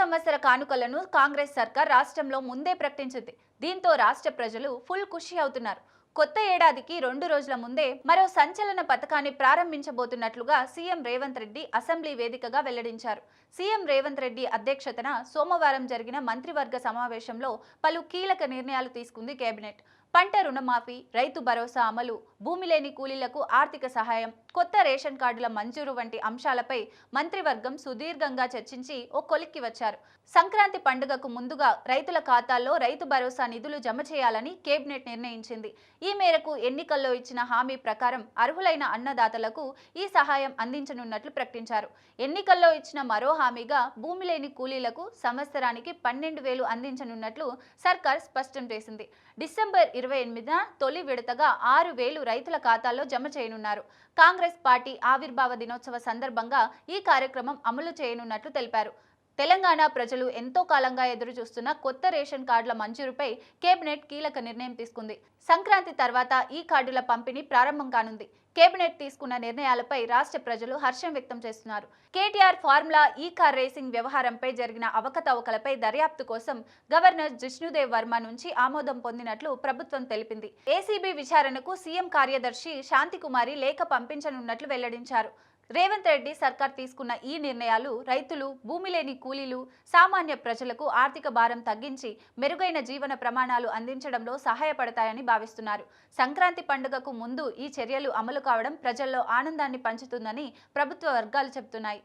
సంవత్సర కానుకలను కాంగ్రెస్ సర్కార్ రాష్ట్రంలో ముందే ప్రకటించింది. దీంతో రాష్ట్ర ప్రజలు ఫుల్ ఖుషి అవుతున్నారు. కొత్త ఏడాదికి రెండు రోజుల ముందే మరో సంచలన పథకాన్ని ప్రారంభించబోతున్నట్లుగా సీఎం రేవంత్ రెడ్డి అసెంబ్లీ వేదికగా వెల్లడించారు. సీఎం రేవంత్ రెడ్డి అధ్యక్షతన సోమవారం జరిగిన మంత్రివర్గ సమావేశంలో పలు కీలక నిర్ణయాలు తీసుకుంది కేబినెట్. పంట రుణమాఫీ రైతు భరోసా అమలు భూమి లేని కూలీలకు ఆర్థిక సహాయం కొత్త రేషన్ కార్డుల మంజూరు వంటి అంశాలపై మంత్రివర్గం సుదీర్ఘంగా చర్చించి ఓ కొలిక్కి వచ్చారు. సంక్రాంతి పండుగకు ముందుగా రైతుల ఖాతాల్లో రైతు భరోసా నిధులు జమ చేయాలని కేబినెట్ నిర్ణయించింది. ఈ మేరకు ఎన్నికల్లో ఇచ్చిన హామీ ప్రకారం అర్హులైన అన్నదాతలకు ఈ సహాయం అందించనున్నట్లు ప్రకటించారు. ఎన్నికల్లో ఇచ్చిన మరో హామీగా భూమి లేని కూలీలకు సంవత్సరానికి పన్నెండు వేలు అందించనున్నట్లు సర్కార్ స్పష్టం చేసింది. డిసెంబర్ ఇరవై ఎనిమిదిన తొలి విడతగా ఆరు వేలు రైతుల ఖాతాల్లో జమ చేయనున్నారు. కాంగ్రెస్ పార్టీ ఆవిర్భావ దినోత్సవ సందర్భంగా ఈ కార్యక్రమం అమలు చేయనున్నట్లు తెలిపారు. తెలంగాణ ప్రజలు ఎంతో కాలంగా ఎదురు చూస్తున్న కొత్త రేషన్ కార్డుల మంజూరుపై కేబినెట్ కీలక నిర్ణయం తీసుకుంది. సంక్రాంతి తర్వాత ఈ కార్డుల పంపిణీ ప్రారంభం కానుంది. కేబినెట్ తీసుకున్న నిర్ణయాలపై రాష్ట్ర ప్రజలు హర్షం వ్యక్తం చేస్తున్నారు. KTR formula E car racing వ్యవహారంపై జరిగిన అవకతవకలపై దర్యాప్తు కోసం గవర్నర్ జిష్ణుదేవ్ వర్మ నుంచి ఆమోదం పొందినట్లు ప్రభుత్వం తెలిపింది. ఏసీబీ విచారణకు సీఎం కార్యదర్శి శాంతికుమారి లేఖ పంపించనున్నట్లు వెల్లడించారు. రేవంత్ రెడ్డి సర్కార్ తీసుకున్న ఈ నిర్ణయాలు రైతులు భూమి లేని కూలీలు సామాన్య ప్రజలకు ఆర్థిక భారం తగ్గించి మెరుగైన జీవన ప్రమాణాలు అందించడంలో సహాయపడతాయని భావిస్తున్నారు. సంక్రాంతి పండుగకు ముందు ఈ చర్యలు అమలు కావడం ప్రజల్లో ఆనందాన్ని పంచుతుందని ప్రభుత్వ వర్గాలు చెబుతున్నాయి.